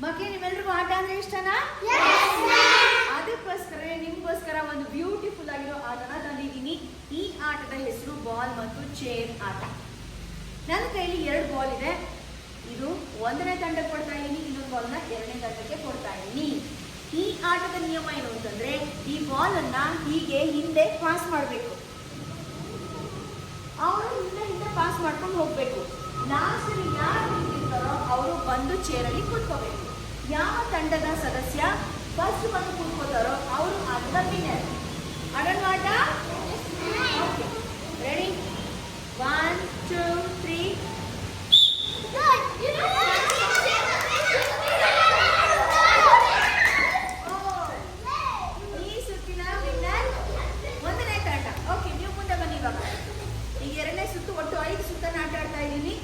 ಬಾಕಿ ನಿಮ್ಮೆಲ್ರಿಗೂ ಆಟ ಅಂದ್ರೆ ಇಷ್ಟನಾ? ಅದಕ್ಕೋಸ್ಕರ ನಿಮ್ಗೋಸ್ಕರ ಒಂದು ಬ್ಯೂಟಿಫುಲ್ ಆಗಿರೋ ಆಟನ ತಂದಿದ್ದೀನಿ. ಈ ಆಟದ ಹೆಸರು ಬಾಲ್ ಮತ್ತು ಚೇನ್ ಆಟ. ನನ್ನ ಕೈಲಿ ಎರಡು ಬಾಲ್ ಇದೆ. ಇದು ಒಂದನೇ ತಂಡಕ್ಕೆ ಕೊಡ್ತಾ ಇದ್ದೀನಿ ಇನ್ನೊಂದು ಬಾಲ್ನ ಎರಡನೇ ತಂಡಕ್ಕೆ ಕೊಡ್ತಾ ಇದ್ದೀನಿ. ಈ ಆಟದ ನಿಯಮ ಏನು ಅಂತಂದ್ರೆ ಈ ಬಾಲ್ ಅನ್ನ ಹೀಗೆ ಹಿಂದೆ ಪಾಸ್ ಮಾಡಬೇಕು. ಅವರು ಹಿಂದೆ ಹಿಂದೆ ಪಾಸ್ ಮಾಡ್ಕೊಂಡು ಹೋಗ್ಬೇಕು. ಲಾಸ್ಟ್ ಯಾರು ಅವರು ಬಂದು ಚೇರಲ್ಲಿ ಕೂತ್ಕೋಬೇಕು ಯಾವ ತಂಡದ ಸದಸ್ಯ ಫಸ್ಟ್ ಬಂದು ಕೂತ್ಕೋತಾರೋ ಅವರು ಅರ್ಧ ವಿನರ್ ಅಡನ್ವಾಟ ರೆಡಿ ಒನ್ ಟೂ ತ್ರೀ ಈ ಸುತ್ತಿನ ವಿನ್ನರ್ ಒಂದನೇ ತಂಡ. ಓಕೆ ನೀವು ಮುಂದೆ ಬನ್ನಿ ಇವಾಗ. ಈಗ ಎರಡನೇ ಸುತ್ತು ಒಟ್ಟು ಐದು ಸುತ್ತನ್ನು ಆಟ ಆಡ್ತಾ ಇದ್ದೀನಿ.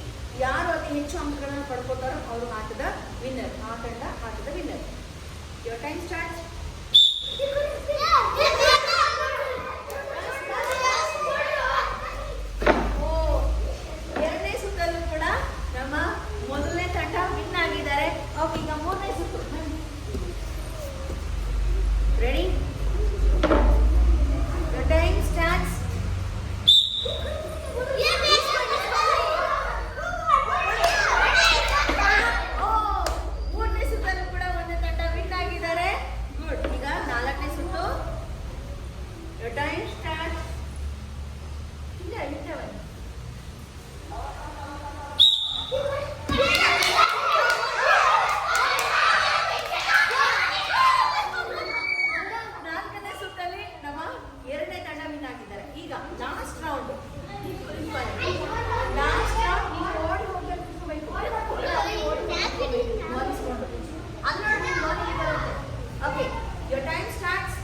ಯಾರು ಹೆಚ್ಚು ಅಂಕಗಳನ್ನು ಪಡ್ಕೋತಾರೋ ಅವರು ಆಟದ ವಿನ್ನರ್ ಆ ತಂಡ ಆಟದ ವಿನ್ನರ್ ಯುವರ್ ಟೈಮ್ ಸ್ಟಾರ್ಟ್ ಓ ಎರಡನೇ ಸುತ್ತಲ್ಲೂ ಕೂಡ ನಮ್ಮ ಮೊದಲನೇ ತಂಡ ವಿನ್ ಆಗಿದ್ದಾರೆ ಓಕೆ ಈಗ ಮೂರನೇ ಸುತ್ತು ರೆಡಿ ಟೈಮ್ ಸ್ಟಾರ್ಟ್ಸ್ ಓ ಮೂರನೇ ಸುತ್ತಲ್ಲೂ ಕೂಡ ಒಂದೇ ತಂಡ ವಿನ್ ಆಗಿದ್ದಾರೆ ಗುಡ್ ಈಗ ನಾಲ್ಕನೇ ಸುತ್ತು ಟೈಮ್ ಸ್ಟಾರ್ಟ್ ಇಲ್ಲ ಹಿಂದೆ ಬನ್ನಿ ನಾಲ್ಕನೇ ಸುತ್ತಲ್ಲಿ ನಮ್ಮ ಎರಡನೇ ತಂಡ ವಿನ್ ಆಗಿದ್ದಾರೆ ಈಗ ಲಾಸ್ಟ್ ರೌಂಡ್ ಲಾಸ್ಟ್ ರೌಂಡ್ ನೀವು ಓಡಿ ಹೋಗ್ಬೇಕು ಕುತ್ಕೋಬೇಕು. ಮಲಗಿಸ್ಕೊಂಡು. ಅಲ್ಲಿ ನೋಡಿ ನೀವು ಮಲಗಿ ಬರುತ್ತೆ ಓಕೆ ಯೋರ್ ಟೈಮ್ ಸ್ಟಾರ್ಟ್ಸ್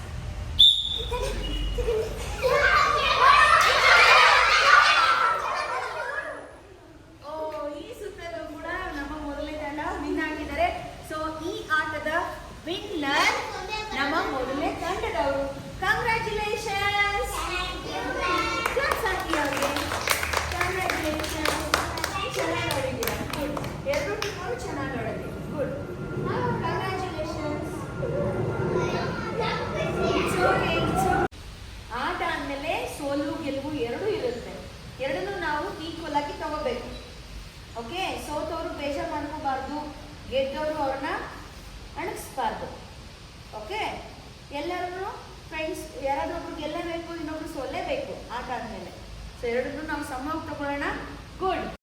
ಓ ಈ ಸುತ್ತಲೂ ಕೂಡ ನಮ್ಮ ಮೊದಲನೇ ತಂಡ ವಿನ್ ಆಗಿದ್ದಾರೆ ಸೊ ಈ ಆಟದ ವಿನ್ನರ್ ನಮ್ಮ ಮೊದಲನೇ ತಂಡದವರು. ಕಂಗ್ರ್ಯಾಚುಲೇಷನ್ಸ್ ಹಾಕಿ ಅವ್ರಿಗೆ. ಚೆನ್ನಾಗಿ ಆಡಿದ್ದೀರಾ ಗುಡ್ ಎರಡು ಚೆನ್ನಾಗಿ ಆಡಿದ್ರಿ ಗುಡ್ ಕಂಗ್ರ್ಯಾಚುಲೇಷನ್ಸ್ ಆಟ ಆದಮೇಲೆ ಸೋಲು, ಗೆಲುವು ಎರಡೂ ಇರುತ್ತೆ. ಎರಡನ್ನೂ ನಾವು ಈಕ್ವಲ್ ಆಗಿ ತಗೋಬೇಕು. ಓಕೆ ಸೋತವರು ಬೇಜಾರು ಮಾಡ್ಕೋಬಾರ್ದು. ಗೆದ್ದವರು ಅವ್ರನ್ನ ಆದಮೇಲೆ ಸೊ ಎರಡನ್ನೂ ನಾವು ಸಮ ತಗೊಳ್ಳೋಣ ಗುಡ್